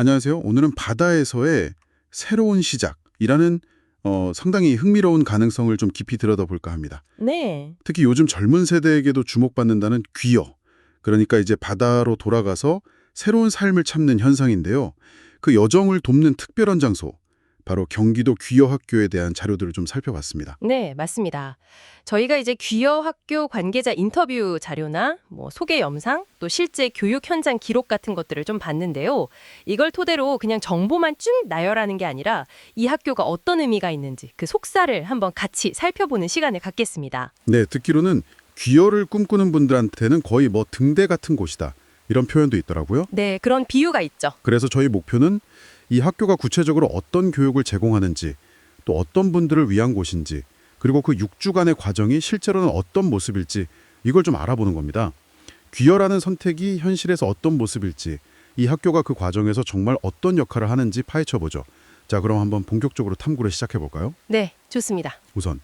안녕하세요. 오늘은 바다에서의 새로운 시작이라는 어, 상당히 흥미로운 가능성을 좀 깊이 들여다볼까 합니다. 네. 특히 요즘 젊은 세대에게도 주목받는다는 귀여. 그러니까 이제 바다로 돌아가서 새로운 삶을 찾는 현상인데요. 그 여정을 돕는 특별한 장소, 바로 경기도 귀여 학교에 대한 자료들을 좀 살펴봤습니다. 네, 맞습니다. 저희가 이제 귀여 학교 관계자 인터뷰 자료나 뭐 소개 영상, 또 실제 교육 현장 기록 같은 것들을 좀 봤는데요. 이걸 토대로 그냥 정보만 쭉 나열하는 게 아니라 이 학교가 어떤 의미가 있는지 그 속사를 한번 같이 살펴보는 시간을 갖겠습니다. 네, 듣기로는 귀여를 꿈꾸는 분들한테는 거의 뭐 등대 같은 곳이다. 이런 표현도 있더라고요. 네, 그런 비유가 있죠. 그래서 저희 목표는 이 학교가 구체적으로 어떤 교육을 제공하는지, 또 어떤 분들을 위한 곳인지, 그리고 그 6주간의 과정이 실제로는 어떤 모습일지 이걸 좀 알아보는 겁니다. 귀여라는 선택이 현실에서 어떤 모습일지, 이 학교가 그 과정에서 정말 어떤 역할을 하는지 파헤쳐보죠. 자, 그럼 한번 본격적으로 탐구를 시작해 볼까요? 네, 좋습니다. 우선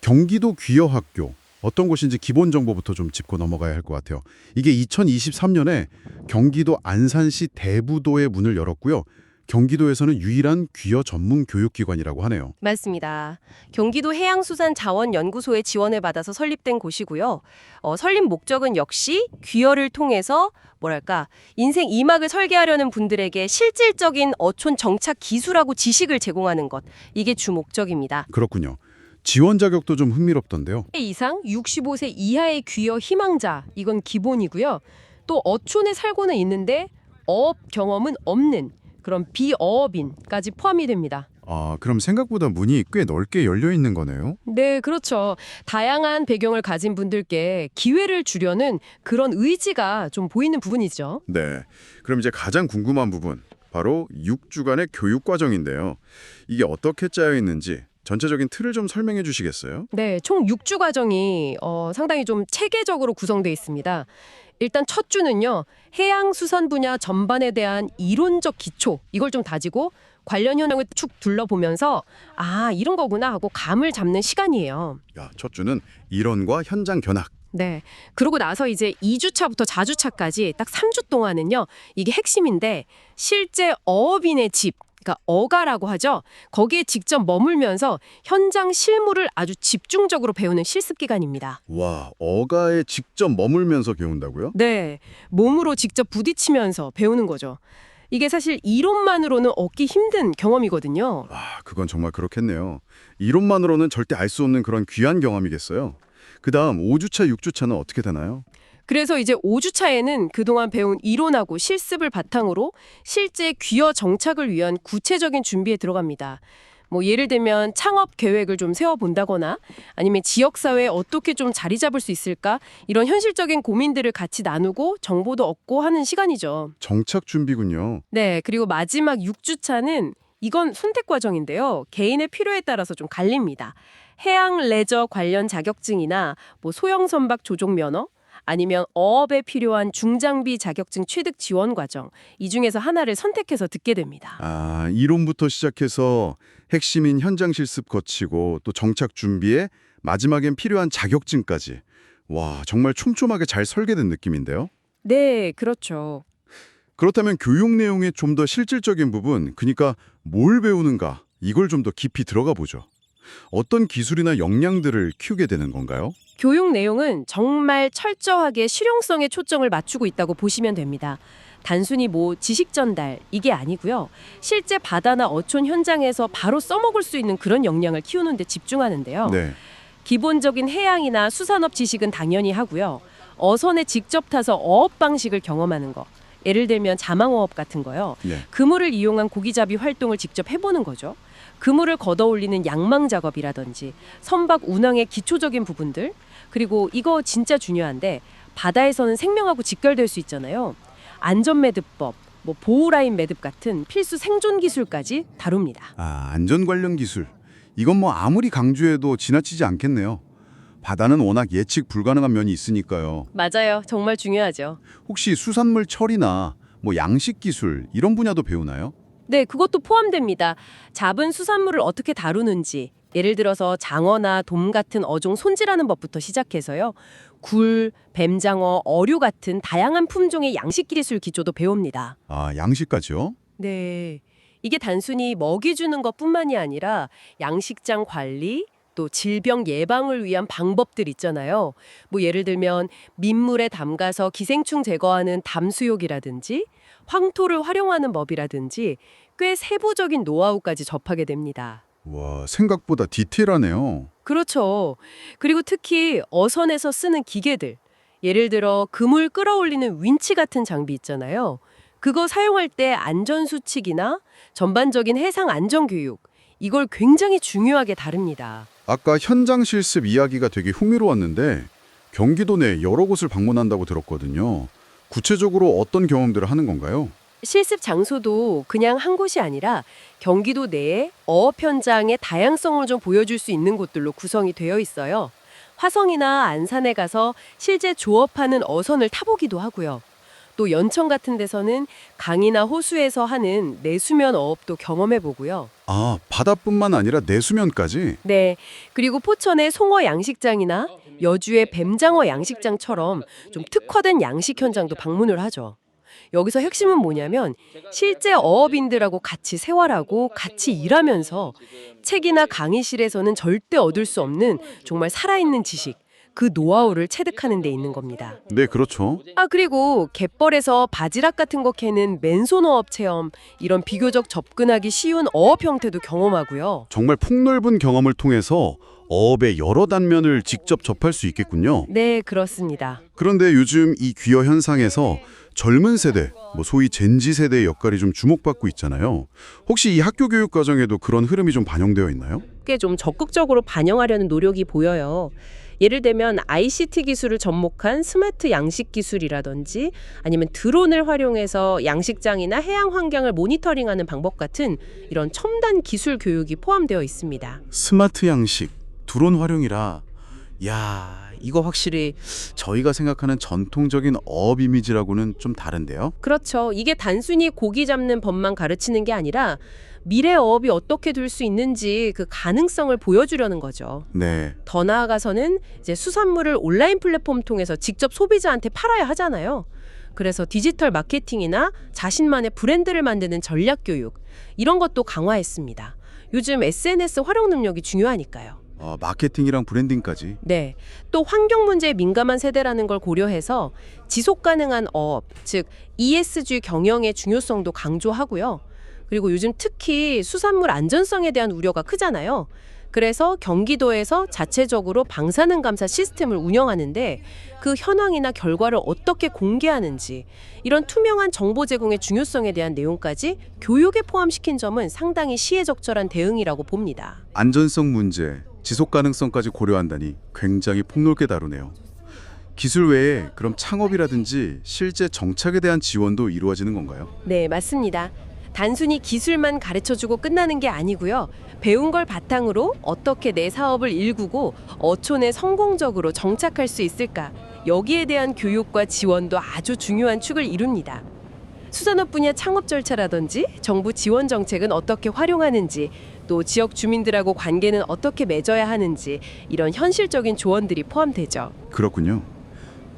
경기도 귀여 학교 어떤 곳인지 기본 정보부터 좀 짚고 넘어가야 할 것 같아요. 이게 2023년에 경기도 안산시 대부도에 문을 열었고요. 경기도에서는 유일한 귀여 전문 교육기관이라고 하네요. 맞습니다. 경기도 해양수산자원연구소의 지원을 받아서 설립된 곳이고요. 어, 설립 목적은 역시 귀여를 통해서 뭐랄까 인생 이막을 설계하려는 분들에게 실질적인 어촌 정착 기술하고 지식을 제공하는 것 이게 주 목적입니다. 그렇군요. 지원 자격도 좀 흥미롭던데요. 이상 65세 이하의 귀여 희망자 이건 기본이고요. 또 어촌에 살고는 있는데 어업 경험은 없는 그런 비어업인까지 포함이 됩니다. 아, 그럼 생각보다 문이 꽤 넓게 열려 있는 거네요. 네, 그렇죠. 다양한 배경을 가진 분들께 기회를 주려는 그런 의지가 좀 보이는 부분이죠. 네. 그럼 이제 가장 궁금한 부분, 바로 6주간의 교육 과정인데요. 이게 어떻게 짜여 있는지 전체적인 틀을 좀 설명해 주시겠어요? 네, 총 6주 과정이 어, 상당히 좀 체계적으로 구성되어 있습니다. 일단 첫 주는요, 해양 수산 분야 전반에 대한 이론적 기초, 이걸 좀 다지고 관련 현황을 축 둘러보면서 아, 이런 거구나 하고 감을 잡는 시간이에요. 야, 첫 주는 이론과 현장 견학. 네. 그러고 나서 이제 2주차부터 4주차까지 딱 3주 동안은요. 이게 핵심인데 실제 어업인의 집, 그러니까 어가라고 하죠. 거기에 직접 머물면서 현장 실무를 아주 집중적으로 배우는 실습 기간입니다. 와, 어가에 직접 머물면서 배운다고요? 네. 몸으로 직접 부딪히면서 배우는 거죠. 이게 사실 이론만으로는 얻기 힘든 경험이거든요. 아, 그건 정말 그렇겠네요. 이론만으로는 절대 알 수 없는 그런 귀한 경험이겠어요. 그 다음 5주차, 6주차는 어떻게 되나요? 그래서 이제 5주차에는 그동안 배운 이론하고 실습을 바탕으로 실제 귀여 정착을 위한 구체적인 준비에 들어갑니다. 뭐 예를 들면 창업 계획을 좀 세워본다거나 아니면 지역사회에 어떻게 좀 자리 잡을 수 있을까 이런 현실적인 고민들을 같이 나누고 정보도 얻고 하는 시간이죠. 정착 준비군요. 네, 그리고 마지막 6주차는 이건 선택 과정인데요. 개인의 필요에 따라서 좀 갈립니다. 해양 레저 관련 자격증이나 뭐 소형 선박 조종 면허 아니면 어업에 필요한 중장비 자격증 취득 지원 과정 이 중에서 하나를 선택해서 듣게 됩니다. 아, 이론부터 시작해서 핵심인 현장 실습 거치고 또 정착 준비에 마지막엔 필요한 자격증까지. 와, 정말 촘촘하게 잘 설계된 느낌인데요. 네, 그렇죠. 그렇다면 교육 내용의 좀 더 실질적인 부분, 그러니까 뭘 배우는가, 이걸 좀 더 깊이 들어가 보죠. 어떤 기술이나 역량들을 키우게 되는 건가요? 교육 내용은 정말 철저하게 실용성에 초점을 맞추고 있다고 보시면 됩니다. 단순히 뭐 지식 전달 이게 아니고요. 실제 바다나 어촌 현장에서 바로 써먹을 수 있는 그런 역량을 키우는 데 집중하는데요. 네. 기본적인 해양이나 수산업 지식은 당연히 하고요. 어선에 직접 타서 어업 방식을 경험하는 거. 예를 들면 자망어업 같은 거요. 네. 그물을 이용한 고기잡이 활동을 직접 해보는 거죠. 그물을 걷어올리는 양망 작업이라든지 선박 운항의 기초적인 부분들 그리고 이거 진짜 중요한데 바다에서는 생명하고 직결될 수 있잖아요. 안전 매듭법, 뭐 보호 라인 매듭 같은 필수 생존 기술까지 다룹니다. 아, 안전 관련 기술. 이건 뭐 아무리 강조해도 지나치지 않겠네요. 바다는 워낙 예측 불가능한 면이 있으니까요. 맞아요. 정말 중요하죠. 혹시 수산물 처리나 뭐 양식 기술 이런 분야도 배우나요? 네, 그것도 포함됩니다. 잡은 수산물을 어떻게 다루는지, 예를 들어서 장어나 돔 같은 어종 손질하는 법부터 시작해서요. 굴, 뱀장어, 어류 같은 다양한 품종의 양식 기술 기초도 배웁니다. 아, 양식까지요? 네. 이게 단순히 먹이 주는 것뿐만이 아니라 양식장 관리, 또 질병 예방을 위한 방법들 있잖아요. 뭐 예를 들면 민물에 담가서 기생충 제거하는 담수욕이라든지 황토를 활용하는 법이라든지 꽤 세부적인 노하우까지 접하게 됩니다. 와, 생각보다 디테일하네요. 그렇죠. 그리고 특히 어선에서 쓰는 기계들. 예를 들어 그물 끌어올리는 윈치 같은 장비 있잖아요. 그거 사용할 때 안전 수칙이나 전반적인 해상 안전 교육 이걸 굉장히 중요하게 다룹니다. 아까 현장 실습 이야기가 되게 흥미로웠는데 경기도 내 여러 곳을 방문한다고 들었거든요. 구체적으로 어떤 경험들을 하는 건가요? 실습 장소도 그냥 한 곳이 아니라 경기도 내에 어업 현장의 다양성을 좀 보여줄 수 있는 곳들로 구성이 되어 있어요. 화성이나 안산에 가서 실제 조업하는 어선을 타보기도 하고요. 또 연천 같은 데서는 강이나 호수에서 하는 내수면 어업도 경험해 보고요. 아, 바다뿐만 아니라 내수면까지? 네. 그리고 포천의 송어 양식장이나 여주의 뱀장어 양식장처럼 좀 특화된 양식 현장도 방문을 하죠. 여기서 핵심은 뭐냐면 실제 어업인들하고 같이 생활하고 같이 일하면서 책이나 강의실에서는 절대 얻을 수 없는 정말 살아있는 지식, 그 노하우를 체득하는 데 있는 겁니다. 네, 그렇죠. 아 그리고 갯벌에서 바지락 같은 거 캐는 맨손 어업 체험 이런 비교적 접근하기 쉬운 어업 형태도 경험하고요. 정말 폭넓은 경험을 통해서 어업의 여러 단면을 직접 접할 수 있겠군요. 네 그렇습니다. 그런데 요즘 이 귀화 현상에서 젊은 세대, 뭐 소위 젠지 세대의 역할이 좀 주목받고 있잖아요. 혹시 이 학교 교육 과정에도 그런 흐름이 좀 반영되어 있나요? 꽤 좀 적극적으로 반영하려는 노력이 보여요. 예를 들면 ICT 기술을 접목한 스마트 양식 기술이라든지 아니면 드론을 활용해서 양식장이나 해양 환경을 모니터링하는 방법 같은 이런 첨단 기술 교육이 포함되어 있습니다. 스마트 양식, 드론 활용이라 야, 이거 확실히 저희가 생각하는 전통적인 어업 이미지라고는 좀 다른데요. 그렇죠. 이게 단순히 고기 잡는 법만 가르치는 게 아니라 미래 어업이 어떻게 될 수 있는지 그 가능성을 보여주려는 거죠. 네. 더 나아가서는 이제 수산물을 온라인 플랫폼 통해서 직접 소비자한테 팔아야 하잖아요. 그래서 디지털 마케팅이나 자신만의 브랜드를 만드는 전략 교육 이런 것도 강화했습니다. 요즘 SNS 활용 능력이 중요하니까요. 어, 마케팅이랑 브랜딩까지. 네. 또 환경 문제에 민감한 세대라는 걸 고려해서 지속 가능한 어업, 즉 ESG 경영의 중요성도 강조하고요. 그리고 요즘 특히 수산물 안전성에 대한 우려가 크잖아요. 그래서 경기도에서 자체적으로 방사능 감사 시스템을 운영하는데 그 현황이나 결과를 어떻게 공개하는지 이런 투명한 정보 제공의 중요성에 대한 내용까지 교육에 포함시킨 점은 상당히 시의적절한 대응이라고 봅니다. 안전성 문제, 지속 가능성까지 고려한다니 굉장히 폭넓게 다루네요. 기술 외에 그럼 창업이라든지 실제 정착에 대한 지원도 이루어지는 건가요? 네, 맞습니다. 단순히 기술만 가르쳐주고 끝나는 게 아니고요. 배운 걸 바탕으로 어떻게 내 사업을 일구고 어촌에 성공적으로 정착할 수 있을까? 여기에 대한 교육과 지원도 아주 중요한 축을 이룹니다. 수산업 분야 창업 절차라든지 정부 지원 정책은 어떻게 활용하는지 또 지역 주민들하고 관계는 어떻게 맺어야 하는지 이런 현실적인 조언들이 포함되죠. 그렇군요.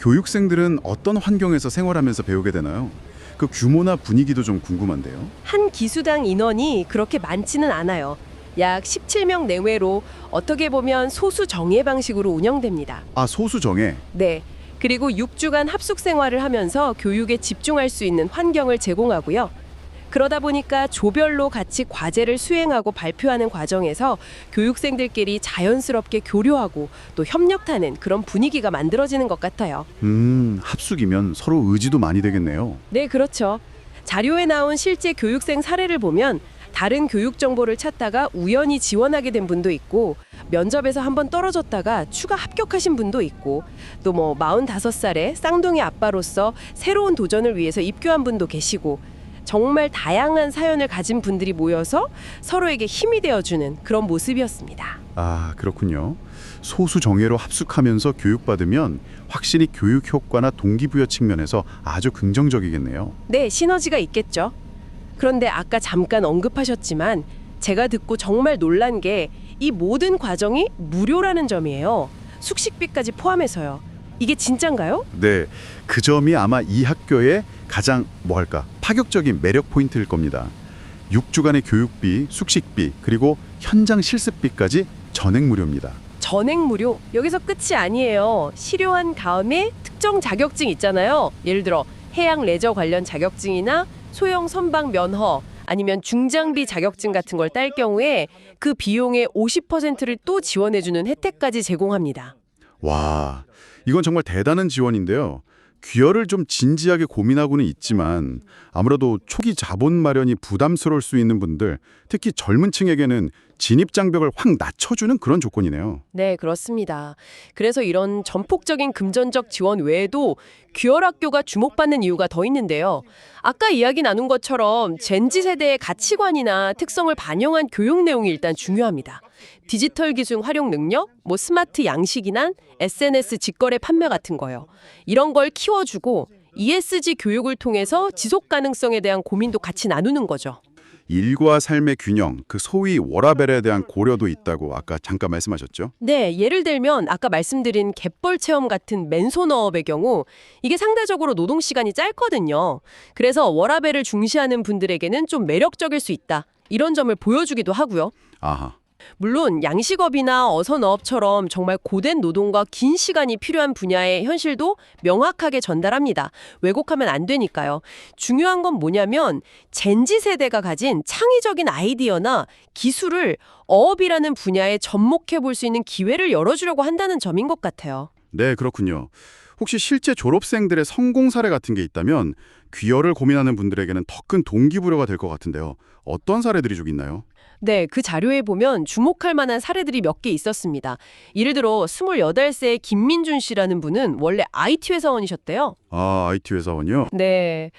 교육생들은 어떤 환경에서 생활하면서 배우게 되나요? 그 규모나 분위기도 좀 궁금한데요. 한 기수당 인원이 그렇게 많지는 않아요. 약 17명 내외로 어떻게 보면 소수 정예 방식으로 운영됩니다. 아, 소수 정예. 네. 그리고 6주간 합숙 생활을 하면서 교육에 집중할 수 있는 환경을 제공하고요. 그러다 보니까 조별로 같이 과제를 수행하고 발표하는 과정에서 교육생들끼리 자연스럽게 교류하고 또 협력하는 그런 분위기가 만들어지는 것 같아요. 음, 합숙이면 서로 의지도 많이 되겠네요. 네, 그렇죠. 자료에 나온 실제 교육생 사례를 보면 다른 교육 정보를 찾다가 우연히 지원하게 된 분도 있고 면접에서 한번 떨어졌다가 추가 합격하신 분도 있고 또 뭐 45살의 쌍둥이 아빠로서 새로운 도전을 위해서 입교한 분도 계시고 정말 다양한 사연을 가진 분들이 모여서 서로에게 힘이 되어주는 그런 모습이었습니다. 아, 그렇군요. 소수 정예로 합숙하면서 교육받으면 확실히 교육 효과나 동기부여 측면에서 아주 긍정적이겠네요. 네, 시너지가 있겠죠. 그런데 아까 잠깐 언급하셨지만 제가 듣고 정말 놀란 게 이 모든 과정이 무료라는 점이에요. 숙식비까지 포함해서요. 이게 진짠가요? 네, 그 점이 아마 이 학교의 가장 뭐랄까 파격적인 매력 포인트일 겁니다. 6주간의 교육비, 숙식비, 그리고 현장 실습비까지 전액 무료입니다. 전액 무료. 여기서 끝이 아니에요. 실효한 다음에 특정 자격증 있잖아요. 예를 들어 해양 레저 관련 자격증이나 소형 선박 면허 아니면 중장비 자격증 같은 걸 딸 경우에 그 비용의 50%를 또 지원해주는 혜택까지 제공합니다. 와, 이건 정말 대단한 지원인데요. 귀여를 좀 진지하게 고민하고는 있지만 아무래도 초기 자본 마련이 부담스러울 수 있는 분들, 특히 젊은 층에게는 진입 장벽을 확 낮춰주는 그런 조건이네요. 네, 그렇습니다. 그래서 이런 전폭적인 금전적 지원 외에도 귀월 학교가 주목받는 이유가 더 있는데요. 아까 이야기 나눈 것처럼 젠지 세대의 가치관이나 특성을 반영한 교육 내용이 일단 중요합니다. 디지털 기술 활용 능력, 뭐 스마트 양식이나 SNS 직거래 판매 같은 거요. 이런 걸 키워주고 ESG 교육을 통해서 지속 가능성에 대한 고민도 같이 나누는 거죠. 일과 삶의 균형, 그 소위 워라벨에 대한 고려도 있다고 아까 잠깐 말씀하셨죠? 네, 예를 들면 아까 말씀드린 갯벌 체험 같은 맨손어업의 경우 이게 상대적으로 노동 시간이 짧거든요. 그래서 워라벨을 중시하는 분들에게는 좀 매력적일 수 있다. 이런 점을 보여주기도 하고요. 아하. 물론 양식업이나 어선어업처럼 정말 고된 노동과 긴 시간이 필요한 분야의 현실도 명확하게 전달합니다. 왜곡하면 안 되니까요. 중요한 건 뭐냐면 젠지 세대가 가진 창의적인 아이디어나 기술을 어업이라는 분야에 접목해 볼 수 있는 기회를 열어주려고 한다는 점인 것 같아요. 네, 그렇군요. 혹시 실제 졸업생들의 성공 사례 같은 게 있다면 귀여를 고민하는 분들에게는 더 큰 동기부여가 될 것 같은데요. 어떤 사례들이 좀 있나요? 네, 그 자료에 보면 주목할 만한 사례들이 몇 개 있었습니다. 예를 들어 28세의 김민준 씨라는 분은 원래 IT 회사원이셨대요. 아, IT 회사원이요? 네.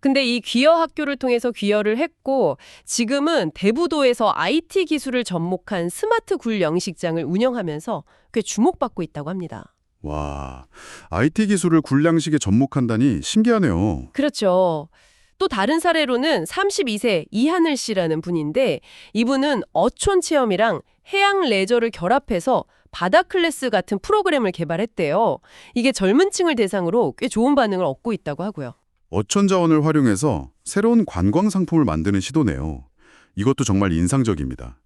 근데 이 귀여 학교를 통해서 귀여를 했고 지금은 대부도에서 IT 기술을 접목한 스마트 굴 영식장을 운영하면서 꽤 주목받고 있다고 합니다. 와, IT 기술을 굴량식에 접목한다니 신기하네요. 그렇죠. 또 다른 사례로는 32세 이하늘 씨라는 분인데 이분은 어촌 체험이랑 해양 레저를 결합해서 바다 클래스 같은 프로그램을 개발했대요. 이게 젊은 층을 대상으로 꽤 좋은 반응을 얻고 있다고 하고요. 어촌 자원을 활용해서 새로운 관광 상품을 만드는 시도네요. 이것도 정말 인상적입니다.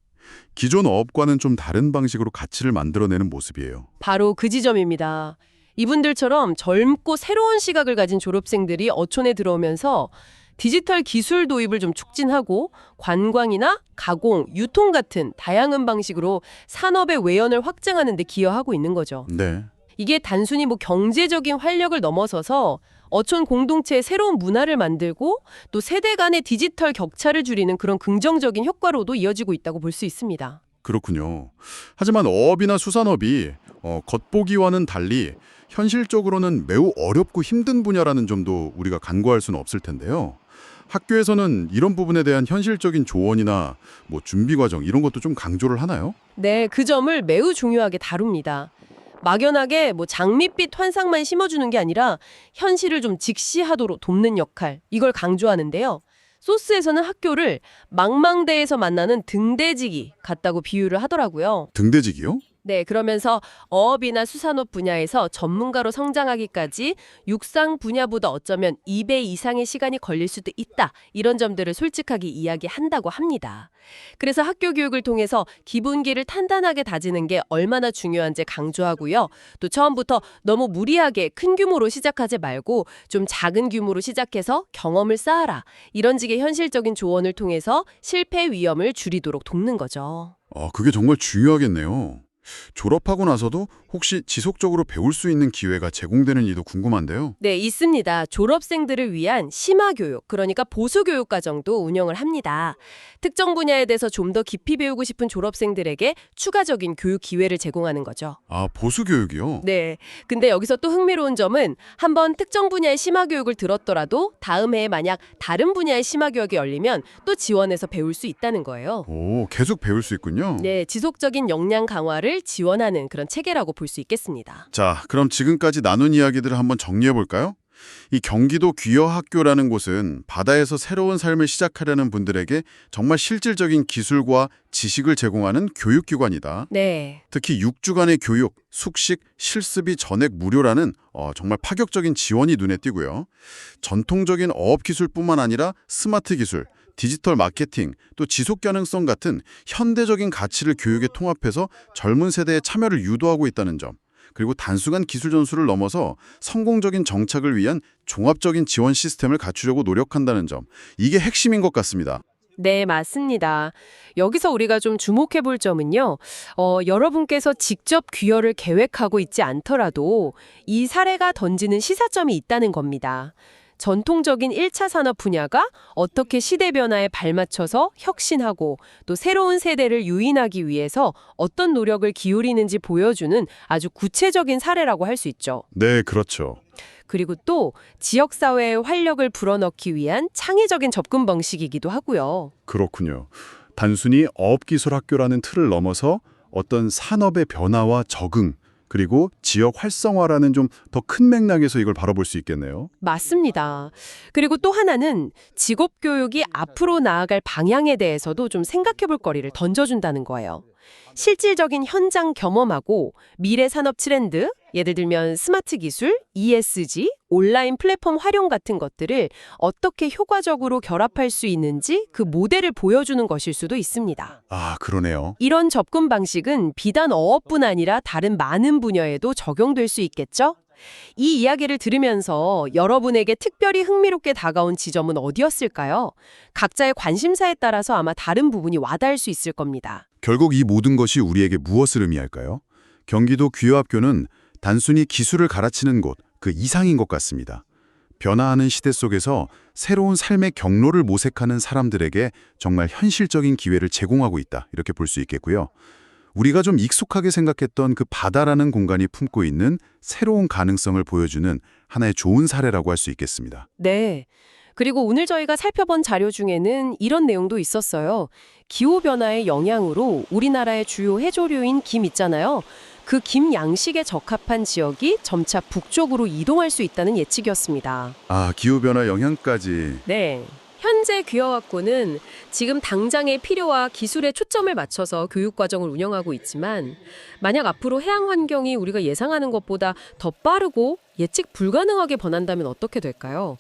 기존 어업과는 좀 다른 방식으로 가치를 만들어내는 모습이에요. 바로 그 지점입니다. 이분들처럼 젊고 새로운 시각을 가진 졸업생들이 어촌에 들어오면서 디지털 기술 도입을 좀 촉진하고 관광이나 가공, 유통 같은 다양한 방식으로 산업의 외연을 확장하는 데 기여하고 있는 거죠. 네. 이게 단순히 뭐 경제적인 활력을 넘어서서 어촌 공동체의 새로운 문화를 만들고 또 세대 간의 디지털 격차를 줄이는 그런 긍정적인 효과로도 이어지고 있다고 볼 수 있습니다. 그렇군요. 하지만 어업이나 수산업이 어, 겉보기와는 달리 현실적으로는 매우 어렵고 힘든 분야라는 점도 우리가 간과할 수는 없을 텐데요. 학교에서는 이런 부분에 대한 현실적인 조언이나 뭐 준비 과정 이런 것도 좀 강조를 하나요? 네, 그 점을 매우 중요하게 다룹니다. 막연하게 뭐 장밋빛 환상만 심어주는 게 아니라 현실을 좀 직시하도록 돕는 역할, 이걸 강조하는데요. 소스에서는 학교를 망망대에서 만나는 등대지기 같다고 비유를 하더라고요. 등대지기요? 네, 그러면서 어업이나 수산업 분야에서 전문가로 성장하기까지 육상 분야보다 어쩌면 2배 이상의 시간이 걸릴 수도 있다. 이런 점들을 솔직하게 이야기한다고 합니다. 그래서 학교 교육을 통해서 기본기를 탄탄하게 다지는 게 얼마나 중요한지 강조하고요. 또 처음부터 너무 무리하게 큰 규모로 시작하지 말고 좀 작은 규모로 시작해서 경험을 쌓아라. 이런 식의 현실적인 조언을 통해서 실패 위험을 줄이도록 돕는 거죠. 아, 그게 정말 중요하겠네요. 졸업하고 나서도 혹시 지속적으로 배울 수 있는 기회가 제공되는지도 궁금한데요. 네, 있습니다. 졸업생들을 위한 심화 교육, 그러니까 보수 교육 과정도 운영을 합니다. 특정 분야에 대해서 좀 더 깊이 배우고 싶은 졸업생들에게 추가적인 교육 기회를 제공하는 거죠. 아, 보수 교육이요? 네. 근데 여기서 또 흥미로운 점은 한번 특정 분야의 심화 교육을 들었더라도 다음 해에 만약 다른 분야의 심화 교육이 열리면 또 지원해서 배울 수 있다는 거예요. 오, 계속 배울 수 있군요. 네, 지속적인 역량 강화를 지원하는 그런 체계라고 볼 수 있겠습니다. 자, 그럼 지금까지 나눈 이야기들을 한번 정리해 볼까요? 이 경기도 귀여학교라는 곳은 바다에서 새로운 삶을 시작하려는 분들에게 정말 실질적인 기술과 지식을 제공하는 교육기관이다. 네. 특히 6주간의 교육, 숙식, 실습이 전액 무료라는 어, 정말 파격적인 지원이 눈에 띄고요. 전통적인 어업 기술뿐만 아니라 스마트 기술, 디지털 마케팅, 또 지속 가능성 같은 현대적인 가치를 교육에 통합해서 젊은 세대의 참여를 유도하고 있다는 점. 그리고 단순한 기술 전수를 넘어서 성공적인 정착을 위한 종합적인 지원 시스템을 갖추려고 노력한다는 점. 이게 핵심인 것 같습니다. 네, 맞습니다. 여기서 우리가 좀 주목해 볼 점은요. 어, 여러분께서 직접 귀여를 계획하고 있지 않더라도 이 사례가 던지는 시사점이 있다는 겁니다. 전통적인 1차 산업 분야가 어떻게 시대 변화에 발맞춰서 혁신하고 또 새로운 세대를 유인하기 위해서 어떤 노력을 기울이는지 보여주는 아주 구체적인 사례라고 할 수 있죠. 네, 그렇죠. 그리고 또 지역사회의 활력을 불어넣기 위한 창의적인 접근 방식이기도 하고요. 그렇군요. 단순히 어업기술학교라는 틀을 넘어서 어떤 산업의 변화와 적응, 그리고 지역 활성화라는 좀 더 큰 맥락에서 이걸 바라볼 수 있겠네요. 맞습니다. 그리고 또 하나는 직업 교육이 앞으로 나아갈 방향에 대해서도 좀 생각해 볼 거리를 던져준다는 거예요. 실질적인 현장 경험하고 미래 산업 트렌드, 예를 들면 스마트 기술, ESG, 온라인 플랫폼 활용 같은 것들을 어떻게 효과적으로 결합할 수 있는지 그 모델을 보여주는 것일 수도 있습니다. 아, 그러네요. 이런 접근 방식은 비단 어업뿐 아니라 다른 많은 분야에도 적용될 수 있겠죠? 이 이야기를 들으면서 여러분에게 특별히 흥미롭게 다가온 지점은 어디였을까요? 각자의 관심사에 따라서 아마 다른 부분이 와닿을 수 있을 겁니다. 결국 이 모든 것이 우리에게 무엇을 의미할까요? 경기도 귀여학교는 단순히 기술을 가르치는 곳, 그 이상인 것 같습니다. 변화하는 시대 속에서 새로운 삶의 경로를 모색하는 사람들에게 정말 현실적인 기회를 제공하고 있다. 이렇게 볼 수 있겠고요. 우리가 좀 익숙하게 생각했던 그 바다라는 공간이 품고 있는 새로운 가능성을 보여주는 하나의 좋은 사례라고 할 수 있겠습니다. 네. 그리고 오늘 저희가 살펴본 자료 중에는 이런 내용도 있었어요. 기후변화의 영향으로 우리나라의 주요 해조류인 김 있잖아요. 그 김 양식에 적합한 지역이 점차 북쪽으로 이동할 수 있다는 예측이었습니다. 아, 기후변화 영향까지. 네. 현재 귀여학교는 지금 당장의 필요와 기술에 초점을 맞춰서 교육 과정을 운영하고 있지만 만약 앞으로 해양 환경이 우리가 예상하는 것보다 더 빠르고 예측 불가능하게 변한다면 어떻게 될까요?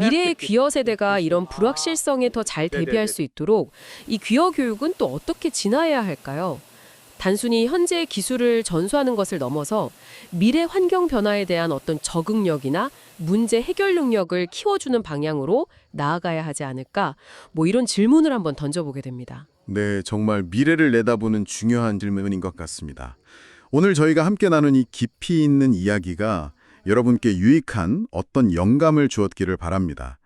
미래의 귀여 세대가 이런 불확실성에 더 잘 대비할 수 있도록 이 귀여 교육은 또 어떻게 진화해야 할까요? 단순히 현재의 기술을 전수하는 것을 넘어서 미래 환경 변화에 대한 어떤 적응력이나 문제 해결 능력을 키워주는 방향으로 나아가야 하지 않을까? 뭐 이런 질문을 한번 던져보게 됩니다. 네, 정말 미래를 내다보는 중요한 질문인 것 같습니다. 오늘 저희가 함께 나눈 이 깊이 있는 이야기가 여러분께 유익한 어떤 영감을 주었기를 바랍니다.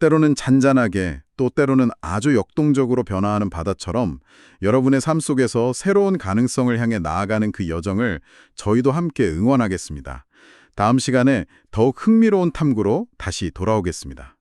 때로는 잔잔하게 또 때로는 아주 역동적으로 변화하는 바다처럼 여러분의 삶 속에서 새로운 가능성을 향해 나아가는 그 여정을 저희도 함께 응원하겠습니다. 다음 시간에 더욱 흥미로운 탐구로 다시 돌아오겠습니다.